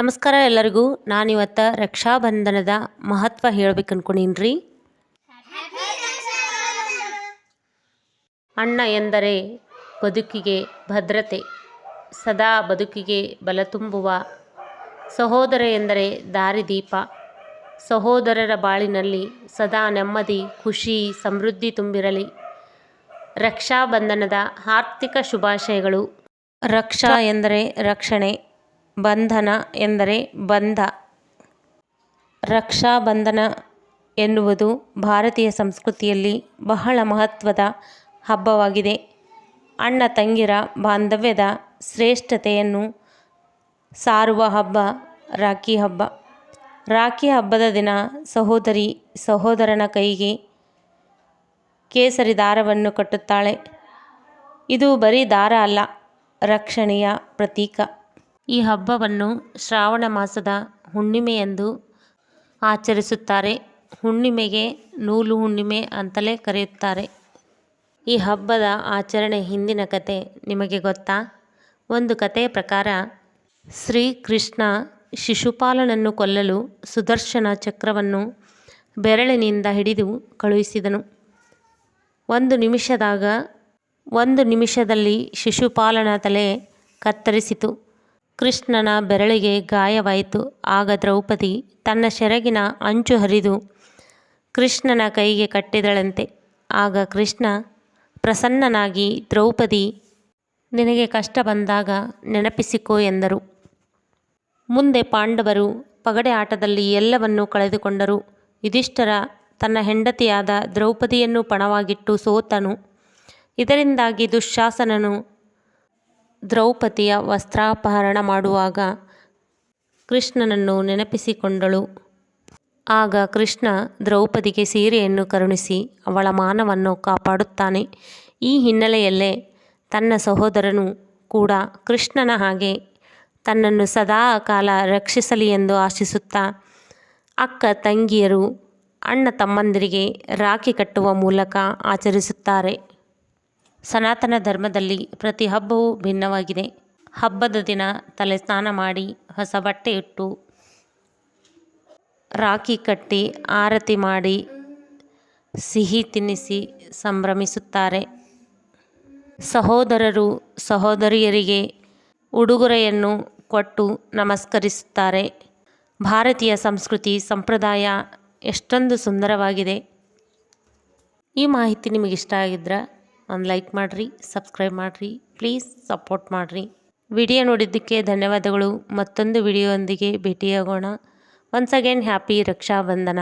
ನಮಸ್ಕಾರ ಎಲ್ಲರಿಗೂ. ನಾನಿವತ್ತು ರಕ್ಷಾಬಂಧನದ ಮಹತ್ವ ಹೇಳ್ಬೇಕು ಅನ್ಕೊಂಡಿನ್ರಿ. ಅಣ್ಣ ಎಂದರೆ ಬದುಕಿಗೆ ಭದ್ರತೆ, ಸದಾ ಬದುಕಿಗೆ ಬಲ ತುಂಬುವ. ಸಹೋದರ ಎಂದರೆ ದಾರಿದೀಪ ಸಹೋದರರ ಬಾಳಿನಲ್ಲಿ ಸದಾ ನೆಮ್ಮದಿ, ಖುಷಿ, ಸಮೃದ್ಧಿ ತುಂಬಿರಲಿ. ರಕ್ಷಾಬಂಧನದ ಆರ್ಥಿಕ ಶುಭಾಶಯಗಳು. ರಕ್ಷಾ ಎಂದರೆ ರಕ್ಷಣೆ ಬಂಧನ ಎಂದರೆ ಬಂಧ. ರಕ್ಷಾ ಬಂಧನ ಎನ್ನುವುದು ಭಾರತೀಯ ಸಂಸ್ಕೃತಿಯಲ್ಲಿ ಬಹಳ ಮಹತ್ವದ ಹಬ್ಬವಾಗಿದೆ. ಅಣ್ಣ ತಂಗಿರ ಬಾಂಧವ್ಯದ ಶ್ರೇಷ್ಠತೆಯನ್ನು ಸಾರುವ ಹಬ್ಬ ರಾಖಿ ಹಬ್ಬ. ರಾಖಿ ಹಬ್ಬದ ದಿನ ಸಹೋದರಿ ಸಹೋದರನ ಕೈಗೆ ಕೇಸರಿ ದಾರವನ್ನು ಕಟ್ಟುತ್ತಾಳೆ. ಇದು ಬರೀ ದಾರ ಅಲ್ಲ, ರಕ್ಷಣೆಯ ಪ್ರತೀಕ. ಈ ಹಬ್ಬವನ್ನು ಶ್ರಾವಣ ಮಾಸದ ಹುಣ್ಣಿಮೆಯಂದು ಆಚರಿಸುತ್ತಾರೆ. ಹುಣ್ಣಿಮೆಗೆ ನೂಲು ಹುಣ್ಣಿಮೆ ಅಂತಲೇ ಕರೆಯುತ್ತಾರೆ. ಈ ಹಬ್ಬದ ಆಚರಣೆ ಹಿಂದಿನ ಕತೆ ನಿಮಗೆ ಗೊತ್ತಾ? ಒಂದು ಕಥೆಯ ಪ್ರಕಾರ, ಶ್ರೀಕೃಷ್ಣ ಶಿಶುಪಾಲನನ್ನು ಕೊಲ್ಲಲು ಸುದರ್ಶನ ಚಕ್ರವನ್ನು ಬೆರಳಿನಿಂದ ಹಿಡಿದು ಕಳುಹಿಸಿದನು. ಒಂದು ನಿಮಿಷದಾಗ, ಒಂದು ನಿಮಿಷದಲ್ಲಿ ಶಿಶುಪಾಲನ ತಲೆ ಕತ್ತರಿಸಿತು. ಕೃಷ್ಣನ ಬೆರಳಿಗೆ ಗಾಯವಾಯಿತು. ಆಗ ದ್ರೌಪದಿ ತನ್ನ ಸೆರಗಿನ ಅಂಚು ಹರಿದು ಕೃಷ್ಣನ ಕೈಗೆ ಕಟ್ಟಿದಳಂತೆ. ಆಗ ಕೃಷ್ಣ ಪ್ರಸನ್ನನಾಗಿ, ದ್ರೌಪದಿ, ನಿನಗೆ ಕಷ್ಟ ಬಂದಾಗ ನೆನಪಿಸಿಕೋ ಎಂದರು. ಮುಂದೆ ಪಾಂಡವರು ಪಗಡೆ ಆಟದಲ್ಲಿ ಎಲ್ಲವನ್ನೂ ಕಳೆದುಕೊಂಡರು. ಯುಧಿಷ್ಠರ ತನ್ನ ಹೆಂಡತಿಯಾದ ದ್ರೌಪದಿಯನ್ನು ಪಣವಾಗಿಟ್ಟು ಸೋತನು. ಇದರಿಂದಾಗಿ ದುಶ್ಯಾಸನನು ದ್ರೌಪದಿಯ ವಸ್ತ್ರಾಪಹರಣ ಮಾಡುವಾಗ ಕೃಷ್ಣನನ್ನು ನೆನಪಿಸಿಕೊಂಡಳು. ಆಗ ಕೃಷ್ಣ ದ್ರೌಪದಿಗೆ ಸೀರೆಯನ್ನು ಕರುಣಿಸಿ ಅವಳ ಮಾನವನ್ನು ಕಾಪಾಡುತ್ತಾನೆ. ಈ ಹಿನ್ನೆಲೆಯಲ್ಲೇ ತನ್ನ ಸಹೋದರನು ಕೂಡ ಕೃಷ್ಣನ ಹಾಗೆ ತನ್ನನ್ನು ಸದಾ ಕಾಲ ರಕ್ಷಿಸಲಿ ಎಂದು ಆಶಿಸುತ್ತಾ ಅಕ್ಕ ತಂಗಿಯರು ಅಣ್ಣ ತಮ್ಮಂದಿರಿಗೆ ರಾಖಿ ಕಟ್ಟುವ ಮೂಲಕ ಆಚರಿಸುತ್ತಾರೆ. ಸನಾತನ ಧರ್ಮದಲ್ಲಿ ಪ್ರತಿ ಹಬ್ಬವೂ ಭಿನ್ನವಾಗಿದೆ. ಹಬ್ಬದ ದಿನ ತಲೆ ಸ್ನಾನ ಮಾಡಿ ಹೊಸ ಬಟ್ಟೆ ಇಟ್ಟು, ರಾಖಿ ಕಟ್ಟಿ, ಆರತಿ ಮಾಡಿ, ಸಿಹಿ ತಿನ್ನಿಸಿ ಸಂಭ್ರಮಿಸುತ್ತಾರೆ. ಸಹೋದರರು ಸಹೋದರಿಯರಿಗೆ ಉಡುಗೊರೆಯನ್ನು ಕೊಟ್ಟು ನಮಸ್ಕರಿಸುತ್ತಾರೆ. ಭಾರತೀಯ ಸಂಸ್ಕೃತಿ ಸಂಪ್ರದಾಯ ಎಷ್ಟೊಂದು ಸುಂದರವಾಗಿದೆ. ಈ ಮಾಹಿತಿ ನಿಮಗಿಷ್ಟ ಆಗಿದ್ರೆ ಒಂದು ಲೈಕ್ ಮಾಡಿರಿ, ಸಬ್ಸ್ಕ್ರೈಬ್ ಮಾಡಿರಿ ಪ್ಲೀಸ್ ಸಪೋರ್ಟ್ ಮಾಡಿರಿ. ವಿಡಿಯೋ ನೋಡಿದ್ದಕ್ಕೆ ಧನ್ಯವಾದಗಳು. ಮತ್ತೊಂದು ವಿಡಿಯೋದೊಂದಿಗೆ ಭೇಟಿಯಾಗೋಣ. Once again happy Raksha Bandhan